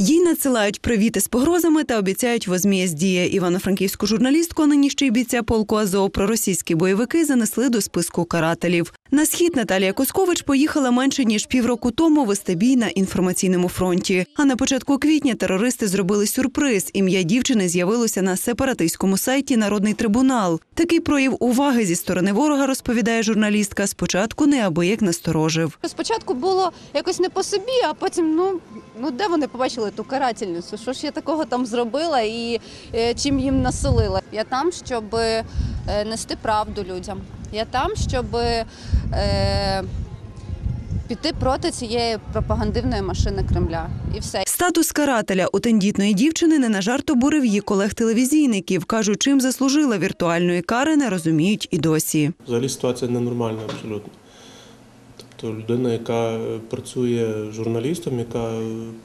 Їй надсилають привіти з погрозами та обіцяють возмездіє. Івано-франківську журналістку, а нині ще й бійця полку Азов, проросійські бойовики занесли до списку карателів. На схід Наталія Коскович поїхала менше ніж півроку тому вести бій на інформаційному фронті. А на початку квітня терористи зробили сюрприз. Ім'я дівчини з'явилося на сепаратистському сайті Народний трибунал. Такий прояв уваги зі сторони ворога розповідає журналістка. Спочатку неабияк насторожив. Спочатку було якось не по собі, а потім, ну, ну де вони побачили ту карательницю? Що ж я такого там зробила і е, чим їм насолила? Я там, щоб е, нести правду людям. Я там, щоб е, піти проти цієї пропагандивної машини Кремля. І все. Статус карателя у тендітної дівчини не на жарт обурив її колег-телевізійників. Кажуть, чим заслужила віртуальної кари, не розуміють і досі. Взагалі ситуація ненормальна абсолютно. Тобто людина, яка е, працює журналістом, яка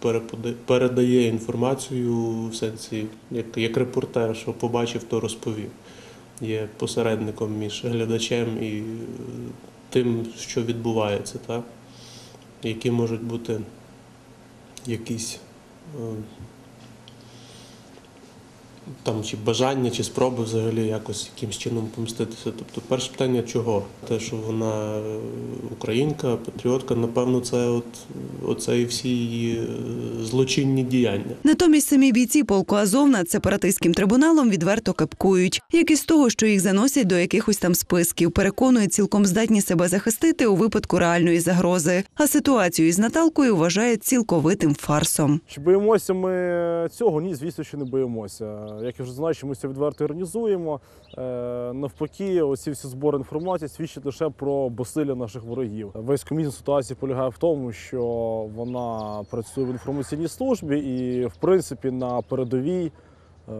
е, передає інформацію в сенсі, як, як репортер, що побачив, то розповів. Є посередником між глядачем і е, тим, що відбувається, так? які можуть бути якісь там чи бажання, чи спроби взагалі якось якимсь чином помститися. Тобто, перше питання чого? Те, що вона е, українка, патріотка, напевно, це от оце і всі її е, злочинні діяння. Натомість самі бійці полку Азов над сепаратистським трибуналом відверто кепкують. Як із того, що їх заносять до якихось там списків, переконують цілком здатні себе захистити у випадку реальної загрози. А ситуацію із Наталкою вважають цілковитим фарсом. Чи боїмося ми цього? Ні, звісно, що не боїмося. Як я вже зазначив, ми це відверто іронізуємо. Е, навпаки, оці всі збори інформації свідчать лише про безсилля наших ворогів. Весь комізм ситуації полягає в тому, що вона працює в інформаційній службі і, в принципі, на передовій. Е,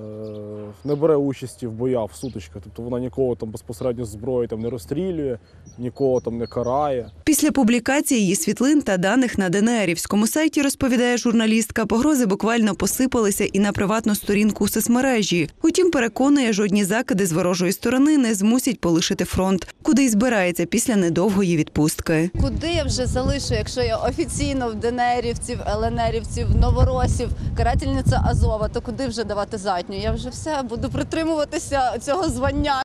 Не бере участі в боях в сутичках, тобто вона нікого там безпосередньо з зброї там не розстрілює, нікого там не карає. Після публікації її світлин та даних на ДНРівському сайті розповідає журналістка, погрози буквально посипалися і на приватну сторінку у соцмережі. Утім, переконує, жодні закиди з ворожої сторони не змусять полишити фронт, куди й збирається після недовгої відпустки. Куди я вже залишу, якщо я офіційно в ДНРівців, ЛНРівців, новоросів, карательниця Азова, то куди вже давати задню? Я вже все буду притримуватися цього звання.